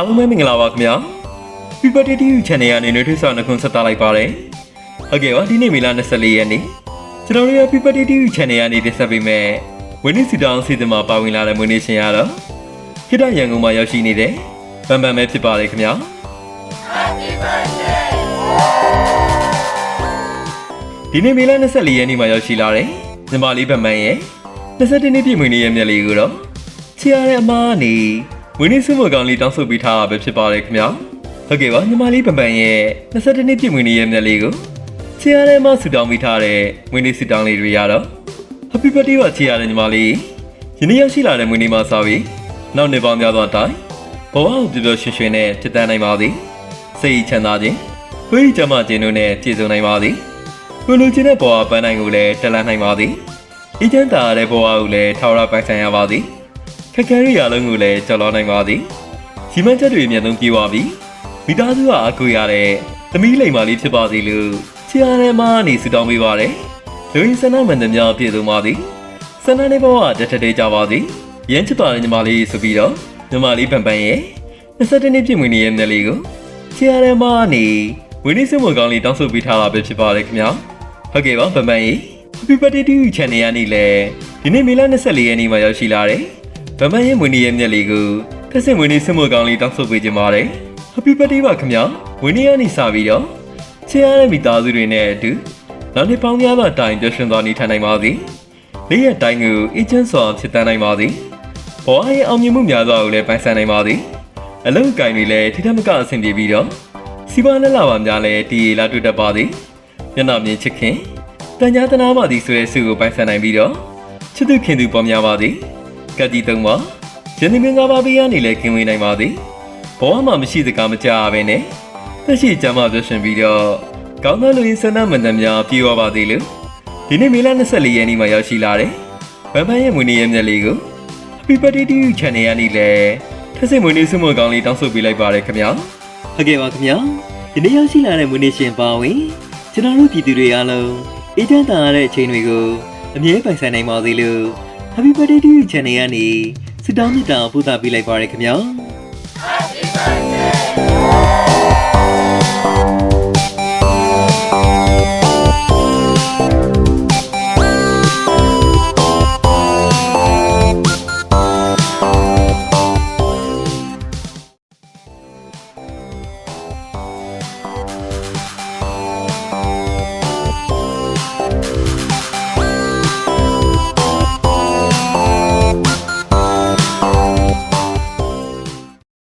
အားလုံးပဲမင်္ဂလာပါခင်ဗျာ People TV Channel ကနေနှွေးထွေးဆောင်နှုတ်ဆက်တာလိုက်ပါတယ်ဟုတ်ကဲ့ပါဒီနေ့မေလ24ရက်နေ့ကျွန်တော်တို့ရဲ့ People TV Channel ကနေတင်ဆက်ပေးမယ်ဝင်းနေစီတောင်စီစဉ်မှာပါဝင်လာတဲ့မွေးနေ့ရှင်ရတော့ခိတရန်ကုန်မှာရောက်ရှိနေတဲ့ဗန်ဗန်ပဲဖြစ်ပါတယ်ခင်ဗျာဒီနေ့မေလ24ရက်နေ့မှာရောက်ရှိလာတဲ့ညီမလေးဗန်ဗန်ရဲ့22နှစ်ပြည့်မွေးနေ့ရဲ့မြက်လေးကိုတော့ချီရတဲ့အမားနေ ဝင်းနေစုမကောင်လေးတောင်းဆိုပေးထားတာပဲဖြစ်ပါတယ်ခင်ဗျာဟုတ်ကဲ့ပါညီမလေးဗန်ဗန်ရဲ့22နှစ်ပြည့်မွေးနေ့ရဲ့မြက်လေးကိုချီရတဲ့အမားဆူတောင်းပေးထားတဲ့မွေးနေ့ဆူတောင်းလေးတွေရတော့ Happy birthday ပါချီရတဲ့ညီမလေးယနေ့ရောက်ရှိလာတဲ့မွေးနေ့မှာစပြီးနောက်နေ့ပေါင်းများစွာတိုင်ဘဝကိုပျော်ပျော်ရွှင်ရွှင်နဲ့ဖြစ်တန်းနိုင်ပါသည်စိတ်ချမ်းသာခြင်းဝိရိကြမခြင်းတို့နဲ့ပြည့်စုံနိုင်ပါသည်ကိုလူချင်းတဲ့ဘဝပန်းနိုင်ကိုလည်းတက်လန်းနိုင်ပါသည်အေးချမ်းသာရတဲ့ဘဝကိုလည်းထာဝရပိုင်ဆိုင်ရပါသည် ခက်ခဲရရလုံးကိုလည်းကျော်လွှားနိုင်ပါသည်ရှိမှန်းချက်တွေအမြတ်ဆုံးပြေးပါပြီမိသားစုကအကူရတဲ့သမီးလိမ္မာလေးဖြစ်ပါစေလို့ချီရတဲ့မားနေဆုတောင်းပေးပါတယ်လူရင်းစနမန်တများပြည့်စုံပါသည်စန္ဒနေဘဝတက်ထတဲကြပါသည်ရမ်းချစ်ပါတဲ့ညီမလေးဆိုပြီးတော့ညီမလေးပန်ပန်ရဲ့22နှစ်ပြည့်မွေးနေ့ရဲ့မျက်လေးကိုချီရတဲ့မအနေဝင်းနေစမကောင်းလေးတောင်းဆိုပေးထားတာပဲဖြစ်ပါတယ်ခင်ဗျာဟုတ်ကဲ့ပါပန်ပန်ရဲ့ Happy Birthday to you channel ကနေလည်းဒီနေ့မေလ24ရက်နေ့မှာရောက်ရှိလာတယ် ပန်ပန်ရဲ့မွေးနေ့ရဲ့မျက်လေးကိုတက်စင်မွေးနေ့စမကောင်းလေးတောင်းဆိုပေးကြပါတယ် Happy Birthday ပါခင်ဗျာဝင်းနေရနေစပြီးတော့ချီရတဲ့မိသားစုတွေနဲ့အတူနောက်နေ့ပေါင်းများစွာတိုင်ပျော်ရွှင်သွားနေထိုင်နိုင်ပါစေ။လေးရတိုင်းကိုအေဂျင့်စွာဖြစ်တန်းနိုင်ပါသည်။ဘောရဲ့အောင်မြင်မှုများစွာကိုလည်းပိုင်ဆိုင်နိုင်ပါသည်။အလုပ်ကိုင်တွေလည်းထိထက်မကအဆင်ပြေပြီးတော့စီပါလက်လာပါများလည်းတည်ရလာတွေ့တတ်ပါသည်။မျက်နှာမြင်ချစ်ခင်တန်ကြားတနာပါသည်ဆိုတဲ့ဆုကိုပိုင်ဆိုင်နိုင်ပြီးတော့ချစ်သူခင်သူပေါ်များပါသည်။ ကတိသုံးပါယနေ့မင်္ဂလာပါပေးရနေလည်းခင်ဝင်နိုင်ပါသည်။ဘောမှာမရှိစကားမကြားဘဲနဲ့သက်ရှိကြမှာပြောရှင်ပြီးတော့ကောင်းသောလူရင်းဆန္ဒမန္တများပြေဝပါသည်လို့ဒီနေ့မေလ24ရက်နေ့မှာရောက်ရှိလာတယ်။ဗန်ဖန်ရဲ့မွေးနေ့ရဲ့မြက်လေးကို Happy Birthday to you channel ကနေလည်းထက်စစ်မွေးနေ့ဆုမွန်ကောင်းလေးတောင်းဆိုပေးလိုက်ပါရခင်ဗျာ။ဟုတ်ကဲ့ပါခင်ဗျာ။ဒီနေ့ရောက်ရှိလာတဲ့မွေးနေ့ရှင်ပါဝင်ကျွန်တော်တို့ပြည်သူတွေအားလုံးအေးချမ်းသာရတဲ့အချိန်တွေကိုအမြဲပိုင်ဆိုင်နိုင်ပါသေးလို့ Happy Birthday to you channel ကနေဆုတောင်းမေတ္တာပို့သပေးလိုက်ပါရခင်ဗျာ။